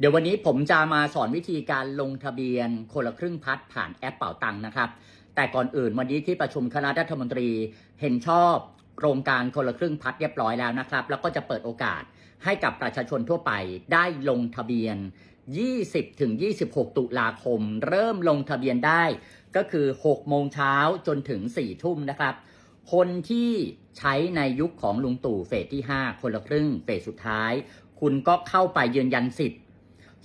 เดี๋ยววันนี้ผมจะมาสอนวิธีการลงทะเบียนคนละครึ่งพัดผ่านแอปเป่าตังค์นะครับ แต่ก่อนอื่นวันนี้ที่ประชุมคณะรัฐมนตรีเห็นชอบโครงการคนละครึ่งพัดเรียบร้อยแล้วนะครับ แล้วก็จะเปิดโอกาสให้กับประชาชนทั่วไปได้ลงทะเบียน 20ถึง26 ตุลาคม เริ่มลงทะเบียนได้ ก็คือ 6 โมงเช้าจนถึง 4 ทุ่มนะครับ คนที่ใช้ในยุคของลุงตู่เฟสที่ 5 คนละครึ่งเฟสสุดท้าย คุณก็เข้าไปยืนยันสิทธิ์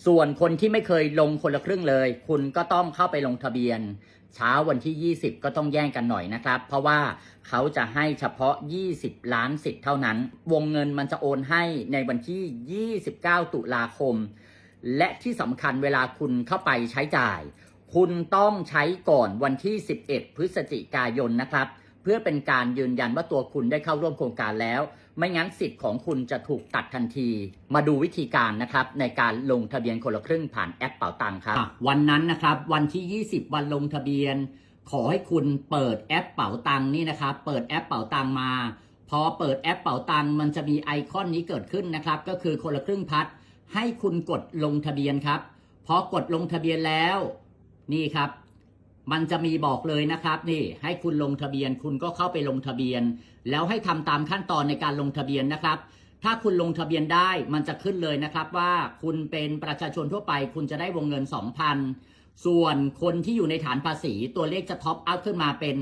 ส่วนคนที่ไม่เคยลงคนละครึ่งเลย คุณก็ต้องเข้าไปลงทะเบียน เช้าวันที่ 20 ก็ต้องแย่งกันหน่อยนะครับ เพราะว่าเขาจะให้เฉพาะ 20 ล้านสิทธิ์เท่านั้น วงเงินมันจะโอนให้ในวันที่ 29 ตุลาคม และที่สำคัญเวลาคุณเข้าไปใช้จ่าย คุณต้องใช้ก่อนวันที่ 11 พฤศจิกายนนะครับ เพื่อเป็นการยืนยันว่าตัวคุณได้เข้าร่วมโครงการแล้ว ไม่งั้นสิทธิ์ของคุณจะถูกตัดทันที มาดูวิธีการนะครับในการลงทะเบียนคนละครึ่งผ่านแอปเป่าตังครับ วันนั้นนะครับวันที่ 20 วันลงทะเบียน ขอให้คุณเปิดแอปเป๋าตังนี่นะครับ เปิดแอปเป๋าตังมา พอเปิดแอปเป๋าตังมันจะมีไอคอนนี้เกิดขึ้นนะครับ ก็คือคนละครึ่งพัดให้คุณกดลงทะเบียนครับพอกดลงทะเบียนแล้ว นี่ครับ มันจะมีบอกเลยนะครับนี่ให้คุณลงทะเบียน คุณก็เข้าไปลงทะเบียน แล้วให้ทำตามขั้นตอนในการลงทะเบียนนะครับ ถ้าคุณลงทะเบียนได้มันจะขึ้นเลยนะครับว่าคุณเป็นประชาชนทั่วไป คุณจะได้วงเงิน 2,000 ส่วนคนที่อยู่ในฐานภาษี ตัวเลขจะท็อปอัพขึ้นมาเป็น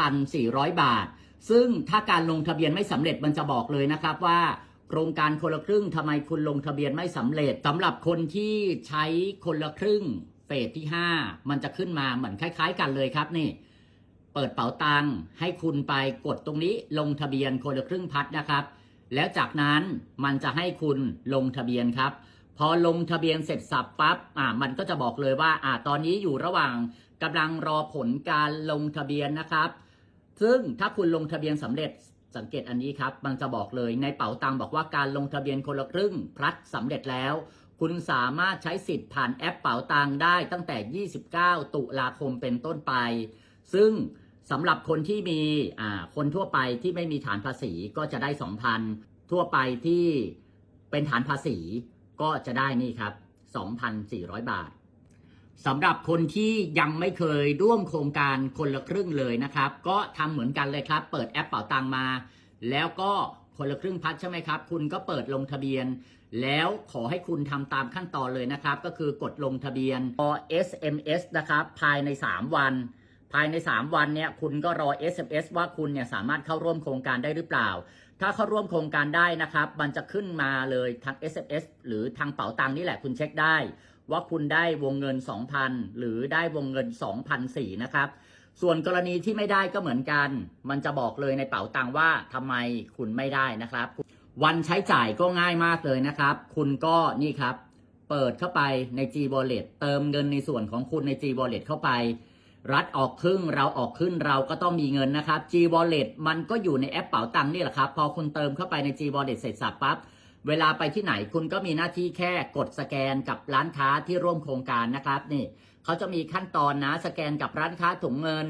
2,400 บาท ซึ่งถ้าการลงทะเบียนไม่สำเร็จมันจะบอกเลยนะครับว่าโครงการคนละครึ่งทำไมคุณลงทะเบียนไม่สำเร็จสำหรับคนที่ใช้คนละครึ่ง เฟสที่ 5 มันจะขึ้นมาเหมือนคล้าย ๆ กันเลยครับนี่ เปิดเป๋าตังค์ให้คุณไปกดตรงนี้ลงทะเบียนคนละครึ่งพัดนะครับ แล้วจากนั้นมันจะให้คุณลงทะเบียนครับ พอลงทะเบียนเสร็จสับปั๊บอ่ามันก็จะบอกเลยว่าอ่าตอนนี้อยู่ระหว่างกำลังรอผลการลงทะเบียนนะครับ ซึ่งถ้าคุณลงทะเบียนสำเร็จสังเกตอันนี้ครับ มันจะบอกเลยในเป๋าตังบอกว่าการลงทะเบียนคนละครึ่งพลัดสำเร็จแล้ว คุณสามารถใช้สิทธิ์ผ่านแอปเป๋าตังได้ตั้งแต่ 29 ตุลาคมเป็นต้นไป ซึ่งสำหรับคนที่มีอ่าคนทั่วไปที่ไม่มีฐานภาษีก็จะได้ 2,000 ทั่วไปที่เป็นฐานภาษีก็จะได้นี่ครับ 2,400 บาทสำหรับคนที่ยังไม่เคยร่วมโครงการคนละครึ่งเลยนะครับ ก็ทำเหมือนกันเลยครับ เปิดแอปเป๋าตังมา แล้วก็คนละครึ่งพัดใช่ไหมครับ คุณก็เปิดลงทะเบียน แล้วขอให้คุณทำตามขั้นตอนเลยนะครับ ก็คือกดลงทะเบียนรอ SMS นะครับ ภายใน 3 วัน ภายใน 3 วันเนี่ยคุณก็รอ SMS ว่าคุณเนี่ยสามารถเข้าร่วมโครงการได้หรือเปล่า ถ้าเข้าร่วมโครงการได้นะครับ มันจะขึ้นมาเลยทาง SMS หรือทางเป๋าตังนี่แหละคุณเช็คได้ ว่าคุณได้วงเงิน 2,000 หรือได้วงเงิน 2,004นะครับส่วนกรณีที่ไม่ได้ก็เหมือนกัน มันจะบอกเลยในเป๋าตังว่าทำไมคุณไม่ได้นะครับ วันใช้จ่ายก็ง่ายมากเลยนะครับ คุณก็นี่ครับ เปิดเข้าไปใน G Wallet เติมเงินในส่วนของคุณใน G Wallet เข้าไป รัฐออกครึ่งเราออกครึ่งเราก็ต้องมีเงินนะครับ G Wallet มันก็อยู่ในแอปเป๋าตังค์นี่แหละครับ พอคุณเติมเข้าไปใน G Wallet เสร็จสับปั๊บเวลาไปที่ไหนคุณก็มีหน้าที่แค่กดสแกนกับร้านค้าที่ร่วมโครงการนะครับ นี่เขาจะมีขั้นตอนนะสแกนกับร้านค้าถุงเงิน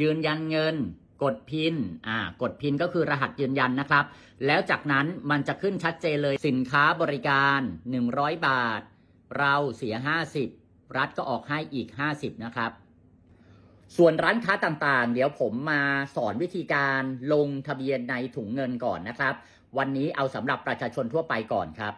ยืนยันเงิน กดพินอ่ากดพินก็คือรหัสยืนยันนะครับ แล้วจากนั้นมันจะขึ้นชัดเจนเลยสินค้าบริการ 100 บาท เราเสีย 50 รัฐก็ออกให้อีก 50 นะครับ ส่วนร้านค้าต่างๆ เดี๋ยวผมมาสอนวิธีการลงทะเบียนในถุงเงินก่อนนะครับ วันนี้เอาสำหรับประชาชนทั่วไปก่อนครับ